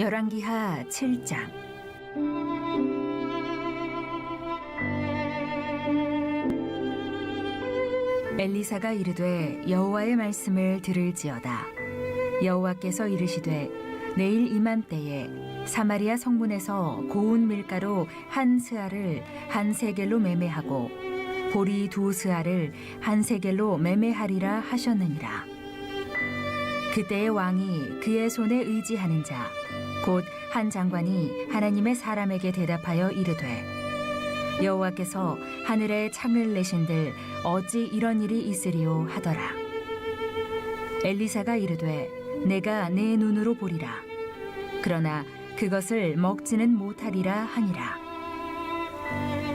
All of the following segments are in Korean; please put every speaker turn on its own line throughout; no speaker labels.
열왕기하 7장. 엘리사가 이르되 여호와의 말씀을 들을지어다. 여호와께서 이르시되 내일 이맘때에 사마리아 성문에서 고운 밀가루 한 스아를 한 세겔로 매매하고 보리 두 스아를 한 세겔로 매매하리라 하셨느니라. 그때의 왕이 그의 손에 의지하는 자 곧 한 장관이 하나님의 사람에게 대답하여 이르되 여호와께서 하늘에 창을 내신들 어찌 이런 일이 있으리요 하더라. 엘리사가 이르되 내가 내 눈으로 보리라. 그러나 그것을 먹지는 못하리라 하니라.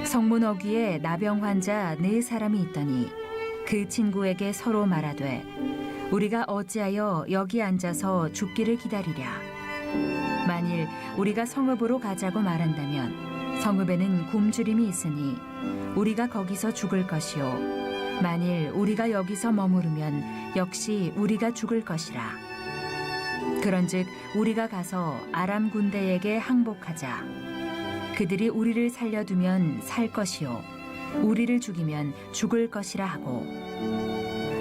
성문 어귀에 나병 환자 네 사람이 있더니 그 친구에게 서로 말하되 우리가 어찌하여 여기 앉아서 죽기를 기다리랴 만일 우리가 성읍으로 가자고 말한다면 성읍에는 굶주림이 있으니 우리가 거기서 죽을 것이요. 만일 우리가 여기서 머무르면 역시 우리가 죽을 것이라. 그런즉 우리가 가서 아람 군대에게 항복하자. 그들이 우리를 살려두면 살 것이요. 우리를 죽이면 죽을 것이라 하고.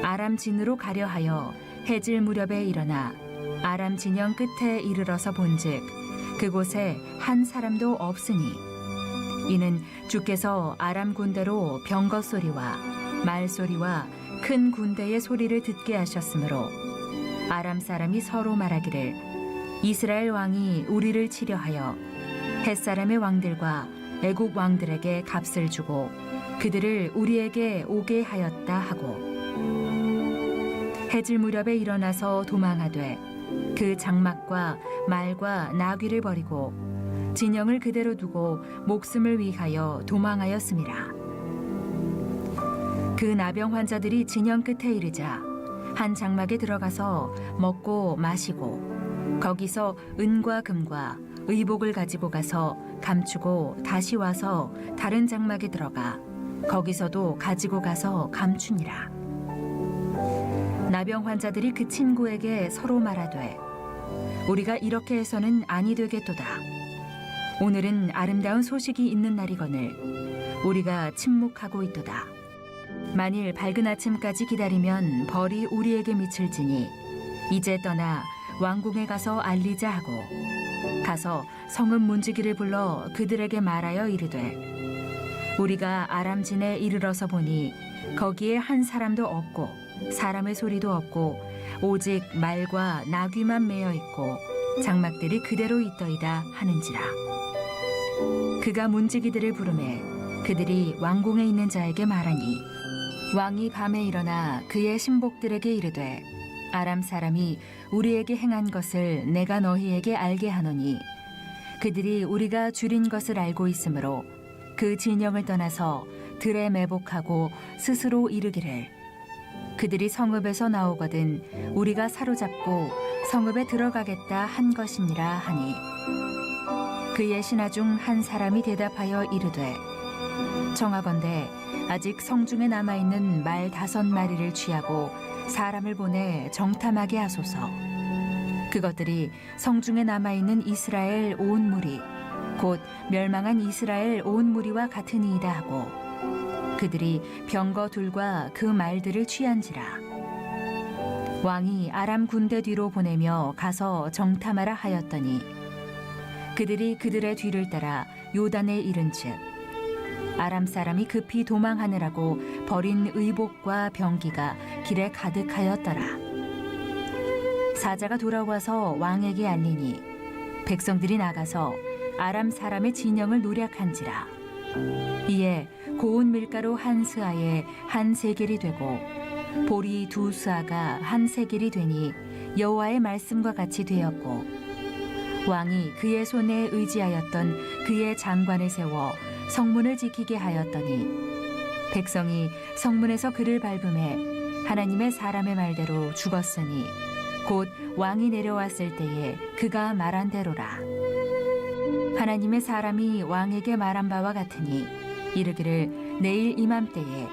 아람 진으로 가려 하여 해질 무렵에 일어나 아람 진영 끝에 이르러서 본즉 그곳에 한 사람도 없으니. 이는 주께서 아람 군대로 병거 소리와 말 소리와 큰 군대의 소리를 듣게 하셨으므로 아람 사람이 서로 말하기를 이스라엘 왕이 우리를 치려하여 햇 사람의 왕들과 애국 왕들에게 값을 주고 그들을 우리에게 오게 하였다 하고. 해질 무렵에 일어나서 도망하되 그 장막과 말과 나귀를 버리고 진영을 그대로 두고 목숨을 위하여 도망하였습니다. 그 나병 환자들이 진영 끝에 이르자 한 장막에 들어가서 먹고 마시고 거기서 은과 금과 의복을 가지고 가서 감추고 다시 와서 다른 장막에 들어가 거기서도 가지고 가서 감추니라. 나병 환자들이 그 친구에게 서로 말하되 우리가 이렇게 해서는 아니 되겠도다. 오늘은 아름다운 소식이 있는 날이거늘 우리가 침묵하고 있도다. 만일 밝은 아침까지 기다리면 벌이 우리에게 미칠지니 이제 떠나 왕궁에 가서 알리자 하고 가서 성읍 문지기를 불러 그들에게 말하여 이르되 우리가 아람진에 이르러서 보니 거기에 한 사람도 없고 사람의 소리도 없고 오직 말과 나귀만 매여 있고 장막들이 그대로 있더이다 하는지라. 그가 문지기들을 부르매 그들이 왕궁에 있는 자에게 말하니 왕이 밤에 일어나 그의 신복들에게 이르되 아람 사람이 우리에게 행한 것을 내가 너희에게 알게 하노니 그들이 우리가 줄인 것을 알고 있으므로 그 진영을 떠나서 들에 매복하고 스스로 이르기를. 그들이 성읍에서 나오거든 우리가 사로잡고 성읍에 들어가겠다 한 것이니라 하니. 그의 신하 중 한 사람이 대답하여 이르되 정하건대 아직 성중에 남아 있는 말 다섯 마리를 취하고 사람을 보내 정탐하게 하소서. 그것들이 성중에 남아 있는 이스라엘 온 무리 곧 멸망한 이스라엘 온 무리와 같으니이다 하고 그들이 병거 둘과 그 말들을 취한지라. 왕이 아람 군대 뒤로 보내며 가서 정탐하라 하였더니 그들이 그들의 뒤를 따라 요단에 이른즉 아람 사람이 급히 도망하느라고 버린 의복과 병기가 길에 가득하였더라. 사자가 돌아와서 왕에게 알리니 백성들이 나가서 아람 사람의 진영을 노략한지라. 이에 고운 밀가루 한 스아에 한 세겔이 되고 보리 두 스아가 한 세겔이 되니 여호와의 말씀과 같이 되었고 왕이 그의 손에 의지하였던 그의 장관을 세워 성문을 지키게 하였더니 백성이 성문에서 그를 밟음에 하나님의 사람의 말대로 죽었으니 곧 왕이 내려왔을 때에 그가 말한 대로라. 하나님의 사람이 왕에게 말한 바와 같으니 이르기를 내일 이맘때에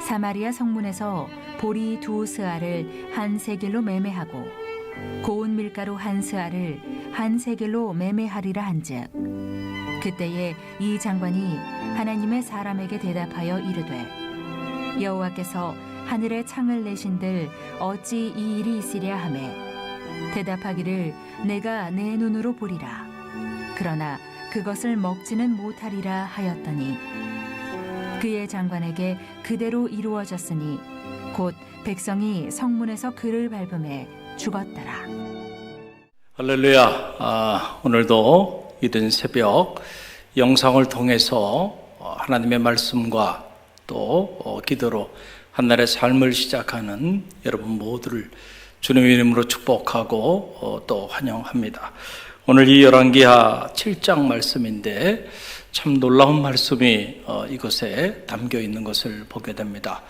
사마리아 성문에서 보리 두 스아를 한 세겔로 매매하고 고운 밀가루 한 스알을 한 세겔로 매매하리라 한즉 그때에 이 장관이 하나님의 사람에게 대답하여 이르되 여호와께서 하늘에 창을 내신들 어찌 이 일이 있으랴 하매 대답하기를 내가 내 눈으로 보리라. 그러나 그것을 먹지는 못하리라 하였더니 그의 장관에게 그대로 이루어졌으니 곧 백성이 성문에서 그를 밟음에 죽었더라.
할렐루야. 아, 오늘도 이른 새벽 영상을 통해서 어, 하나님의 말씀과 또 어, 기도로 한날의 삶을 시작하는 여러분 모두를 주님의 이름으로 축복하고 어, 또 환영합니다. 오늘 이 열왕기하 7장 말씀인데 참 놀라운 말씀이 어, 이곳에 담겨 있는 것을 보게 됩니다.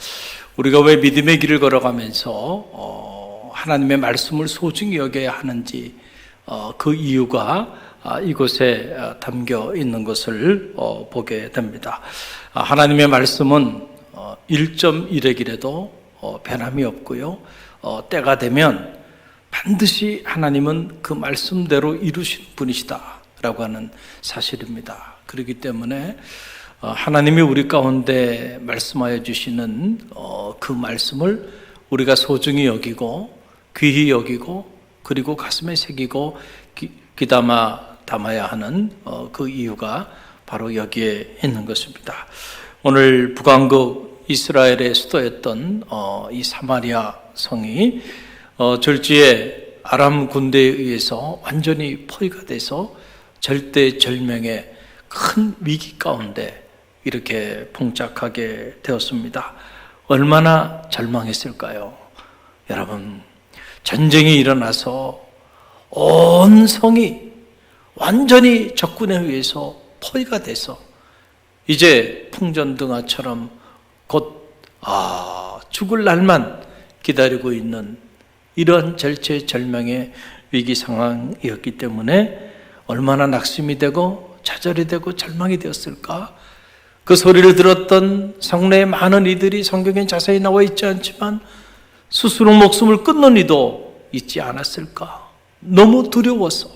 우리가 왜 믿음의 길을 걸어가면서 어, 하나님의 말씀을 소중히 여겨야 하는지 어, 그 이유가 아, 이곳에 어, 담겨 있는 것을 어, 보게 됩니다. 아, 하나님의 말씀은 어, 1.1의 길에도 어, 변함이 없고요. 어, 때가 되면 반드시 하나님은 그 말씀대로 이루신 분이시다라고 하는 사실입니다. 그렇기 때문에 어, 하나님이 우리 가운데 말씀하여 주시는 어, 그 말씀을 우리가 소중히 여기고 귀히 여기고 그리고 가슴에 새기고 기, 귀담아 담아야 하는 어, 그 이유가 바로 여기에 있는 것입니다. 오늘 북왕국 이스라엘의 수도였던 어, 이 사마리아 성이 어, 절지에 아람 군대에 의해서 완전히 포위가 돼서 절대절명의 큰 위기 가운데 이렇게 봉착하게 되었습니다. 얼마나 절망했을까요? 여러분, 전쟁이 일어나서 온 성이 완전히 적군에 의해서 포위가 돼서 이제 풍전등화처럼 곧 아, 죽을 날만 기다리고 있는 이런 절체절명의 위기 상황이었기 때문에 얼마나 낙심이 되고 좌절이 되고 절망이 되었을까? 그 소리를 들었던 성내의 많은 이들이 성경에 자세히 나와 있지 않지만 스스로 목숨을 끊는 이도 있지 않았을까? 너무 두려워서,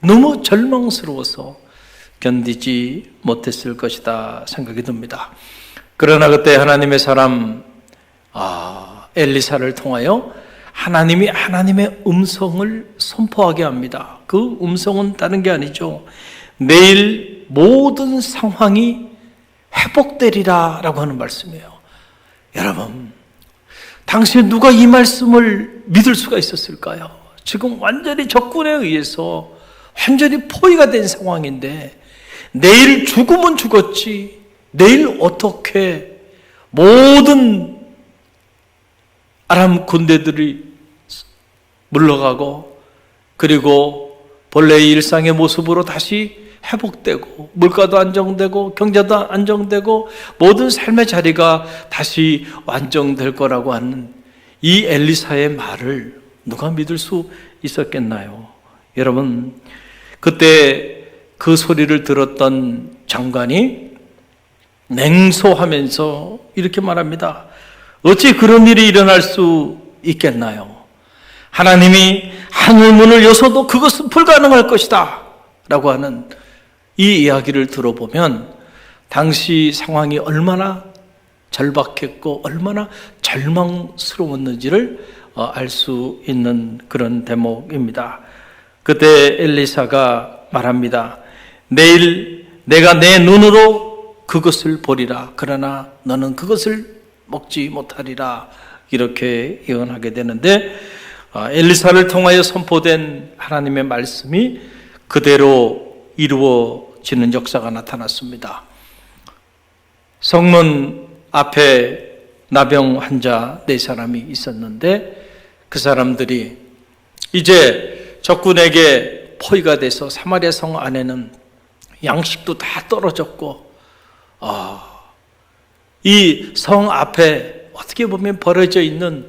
너무 절망스러워서 견디지 못했을 것이다 생각이 듭니다. 그러나 그때 하나님의 사람 아, 엘리사를 통하여 하나님이 하나님의 음성을 선포하게 합니다. 그 음성은 다른 게 아니죠. 내일 모든 상황이 회복되리라 라고 하는 말씀이에요. 여러분, 당시에 누가 이 말씀을 믿을 수가 있었을까요? 지금 완전히 적군에 의해서 완전히 포위가 된 상황인데 내일 죽으면 죽었지 내일 어떻게 모든 아람 군대들이 물러가고 그리고 본래의 일상의 모습으로 다시 회복되고 물가도 안정되고 경제도 안정되고 모든 삶의 자리가 다시 완정될 거라고 하는 이 엘리사의 말을 누가 믿을 수 있었겠나요? 여러분 그때 그 소리를 들었던 장관이 냉소하면서 이렇게 말합니다. 어찌 그런 일이 일어날 수 있겠나요? 하나님이 하늘 문을 여서도 그것은 불가능할 것이다. 라고 하는 이 이야기를 들어보면 당시 상황이 얼마나 절박했고 얼마나 절망스러웠는지를 어, 알수 있는 그런 대목입니다. 그때 엘리사가 말합니다. 내일 내가 내 눈으로 그것을 보리라. 그러나 너는 그것을 먹지 못하리라. 이렇게 예언하게 되는데 아, 엘리사를 통하여 선포된 하나님의 말씀이 그대로 이루어지는 역사가 나타났습니다. 성문 앞에 나병 환자 네 사람이 있었는데 그 사람들이 이제 적군에게 포위가 돼서 사마리아 성 안에는 양식도 다 떨어졌고 아, 이 성 앞에 어떻게 보면 벌어져 있는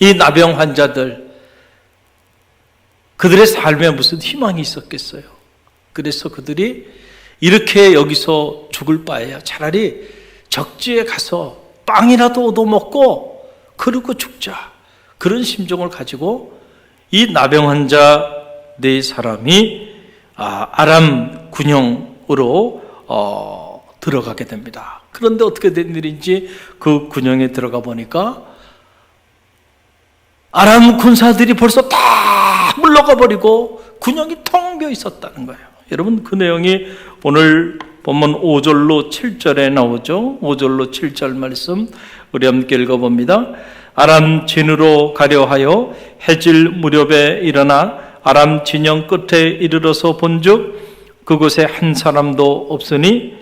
이 나병 환자들 그들의 삶에 무슨 희망이 있었겠어요. 그래서 그들이 이렇게 여기서 죽을 바에야 차라리 적지에 가서 빵이라도 얻어먹고 그러고 죽자. 그런 심정을 가지고 이 나병 환자 네 사람이 아, 아람 군영으로 어, 들어가게 됩니다. 그런데 어떻게 된 일인지 그 군영에 들어가 보니까 아람 군사들이 벌써 다 물러가 버리고 군영이 텅 비어 있었다는 거예요. 여러분 그 내용이 오늘 본문 5절로 7절에 나오죠. 5절로 7절 말씀 우리 함께 읽어봅니다. 아람 진으로 가려 하여 해질 무렵에 일어나 아람 진영 끝에 이르러서 본즉 그곳에 한 사람도 없으니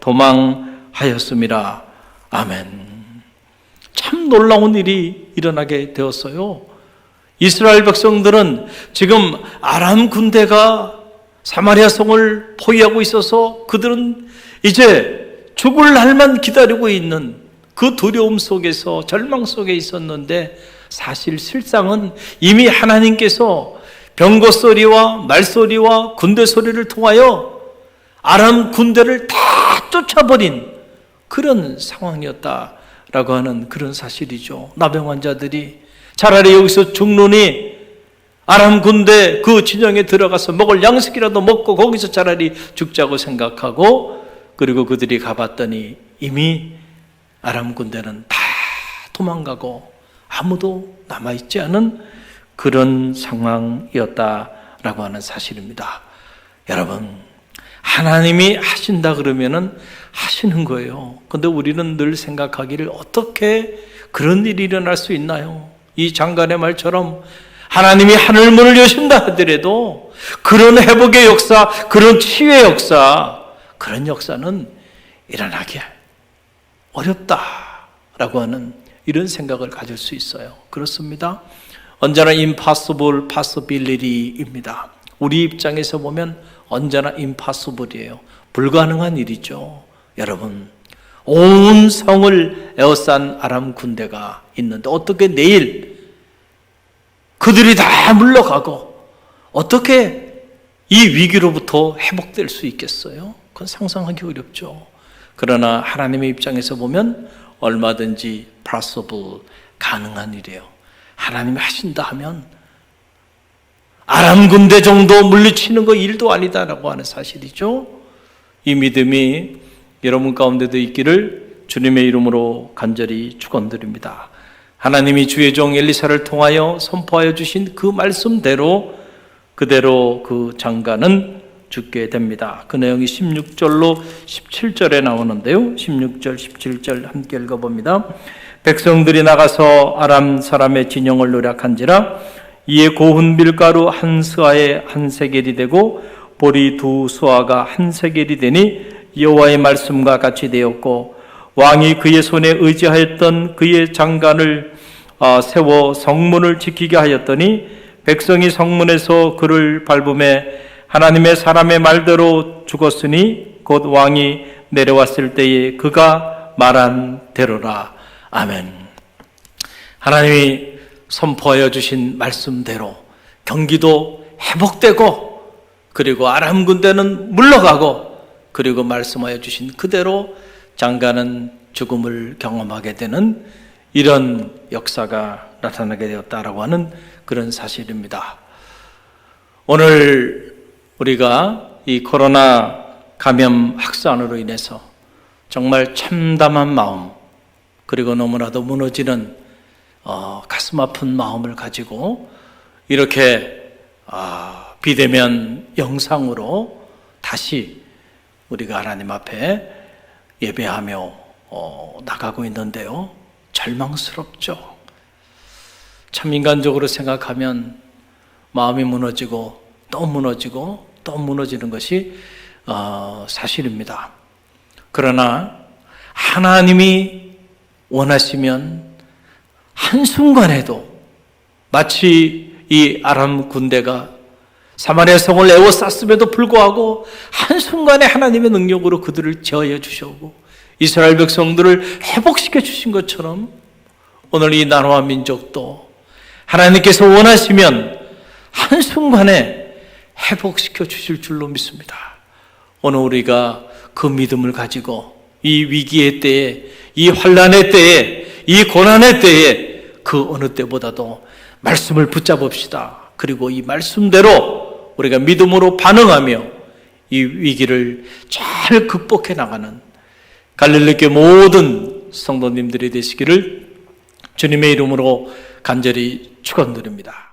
도망하였습니다. 아멘. 참 놀라운 일이 일어나게 되었어요. 이스라엘 백성들은 지금 아람 군대가 사마리아 성을 포위하고 있어서 그들은 이제 죽을 날만 기다리고 있는 그 두려움 속에서 절망 속에 있었는데 사실 실상은 이미 하나님께서 병거 소리와 말 소리와 군대 소리를 통하여 아람 군대를 다 쫓아버린 그런 상황이었다라고 하는 그런 사실이죠. 나병 환자들이 차라리 여기서 죽느니 아람 군대 그 진영에 들어가서 먹을 양식이라도 먹고 거기서 차라리 죽자고 생각하고 그리고 그들이 가봤더니 이미 아람 군대는 다 도망가고 아무도 남아있지 않은 그런 상황이었다라고 하는 사실입니다. 여러분, 하나님이 하신다 그러면은 하시는 거예요. 근데 우리는 늘 생각하기를 어떻게 그런 일이 일어날 수 있나요? 이 장관의 말처럼 하나님이 하늘 문을 여신다 하더라도 그런 회복의 역사, 그런 치유의 역사, 그런 역사는 일어나기 어렵다라고 하는 이런 생각을 가질 수 있어요. 그렇습니다. 언제나 impossible, possibility입니다. 우리 입장에서 보면 언제나 impossible이에요. 불가능한 일이죠. 여러분, 온 성을 에워싼 아람 군대가 있는데 어떻게 내일 그들이 다 물러가고 어떻게 이 위기로부터 회복될 수 있겠어요? 그건 상상하기 어렵죠. 그러나 하나님의 입장에서 보면 얼마든지 possible 가능한 일이에요. 하나님이 하신다 하면 아람 군대 정도 물리치는 거 일도 아니다라고 하는 사실이죠. 이 믿음이 여러분 가운데도 있기를 주님의 이름으로 간절히 축원드립니다. 하나님이 주의 종 엘리사를 통하여 선포하여 주신 그 말씀대로 그대로 그 장가는 죽게 됩니다. 그 내용이 16절로 17절에 나오는데요. 16절, 17절 함께 읽어봅니다. 백성들이 나가서 아람 사람의 진영을 노력한지라 이에 고운 밀가루 한 스아에 한 세겔이 되고 보리 두 수아가 한 세겔이 되니 여호와의 말씀과 같이 되었고 왕이 그의 손에 의지하였던 그의 장관을 아, 세워 성문을 지키게 하였더니 백성이 성문에서 그를 밟음에 하나님의 사람의 말대로 죽었으니 곧 왕이 내려왔을 때에 그가 말한 대로라. 아멘. 하나님이 선포하여 주신 말씀대로 경기도 회복되고 그리고 아람 군대는 물러가고 그리고 말씀하여 주신 그대로 장가는 죽음을 경험하게 되는 이런 역사가 나타나게 되었다라고 하는 그런 사실입니다. 오늘 우리가 이 코로나 감염 확산으로 인해서 정말 참담한 마음 그리고 너무나도 무너지는 어, 가슴 아픈 마음을 가지고 이렇게 아, 비대면 영상으로 다시 우리가 하나님 앞에 예배하며 어, 나가고 있는데요. 절망스럽죠. 참 인간적으로 생각하면 마음이 무너지고 또 무너지고 또 무너지는 것이 어, 사실입니다. 그러나 하나님이 원하시면 한순간에도 마치 이 아람 군대가 사마리아 성을 에워쌌음에도 불구하고 한순간에 하나님의 능력으로 그들을 제어해 주셨고 이스라엘 백성들을 회복시켜 주신 것처럼 오늘 이 나라와 민족도 하나님께서 원하시면 한순간에 회복시켜 주실 줄로 믿습니다. 오늘 우리가 그 믿음을 가지고 이 위기의 때에, 이 환란의 때에, 이 고난의 때에 그 어느 때보다도 말씀을 붙잡읍시다. 그리고 이 말씀대로 우리가 믿음으로 반응하며 이 위기를 잘 극복해 나가는 갈릴리교 모든 성도님들이 되시기를 주님의 이름으로 간절히 축원드립니다.